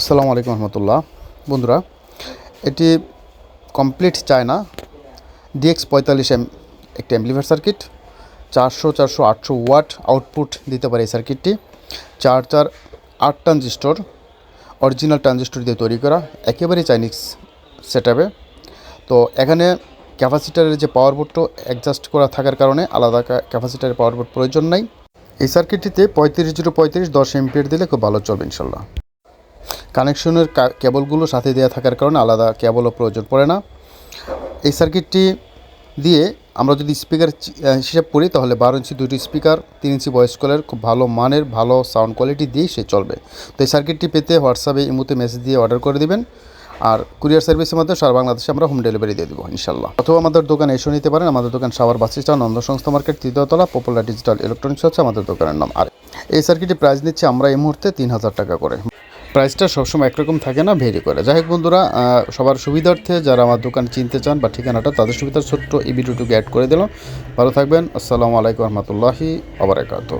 আসসালামু আলাইকুম রহমতুল্লাহ। বন্ধুরা, এটি কমপ্লিট চায়না ডিএক্স পঁয়তাল্লিশ এম, একটি অ্যাম্পলিফায়ার সার্কিট। চারশো চারশো, আটশো ওয়াট আউটপুট দিতে পারে এই সার্কিটটি। চার চার, আট ট্রানজিস্টর, অরিজিনাল ট্রানজিস্টর দিয়ে তৈরি করা, একেবারেই চাইনিজ সেট তো এখানে ক্যাপাসিটারের যে পাওয়ার বোর্ডটা অ্যাডজাস্ট করা থাকার কারণে আলাদা ক্যাপাসিটারের পাওয়ার বোর্ড প্রয়োজন নাই। এই সার্কিটটিতে পঁয়ত্রিশ জিরো পঁয়ত্রিশ দশ এমপিয়ার দিলে খুব ভালো চলবে ইনশাল্লাহ। কানেকশনের কেবলগুলো সাথে দেওয়া থাকার কারণে আলাদা কেবলও প্রয়োজন পড়ে না। এই সার্কিটটি দিয়ে আমরা যদি স্পিকার হিসেব করি, তাহলে বারো ইঞ্চি দুটি স্পিকার, তিন ইঞ্চি ভয়েস কলের খুব ভালো মানের, ভালো সাউন্ড কোয়ালিটি দিয়ে সে চলবে। তো এই সার্কিটটি পেতে হোয়াটসঅ্যাপে ইমুতে মেসেজ দিয়ে অর্ডার করে দিবেন। আর কুরিয়ার সার্ভিসের মাধ্যমে সারা বাংলাদেশে আমরা হোম ডেলিভারি দিয়ে দেবো ইনশাল্লাহ অথবা আমাদের দোকানে এসে নিতে পারেন। আমাদের দোকান সাবার বাস স্ট্যান্ড, নন্দ সংস্থা মার্কেট, তৃতীয়তলা পপুলার ডিজিটাল ইলেকট্রনিক্স হচ্ছে আমাদের দোকানের নাম। আর এই সার্কিটের প্রাইস নিচ্ছে আমরা এই মুহূর্তে তিন হাজার টাকা করে। প্রাইসটা সবসময় একরকম থাকে না ভেরি করে। যাই হোক বন্ধুরা সবার সুবিধার্থে যারা আমার দোকান চিনতে চান বা ঠিকানাটা, তাদের সুবিধার ছোট্ট এই ভিডিওটুকু অ্যাড করে দিলাম। ভালো থাকবেন, আসসালামু আলাইকুম রহমতুল্লাহি আবরাকাত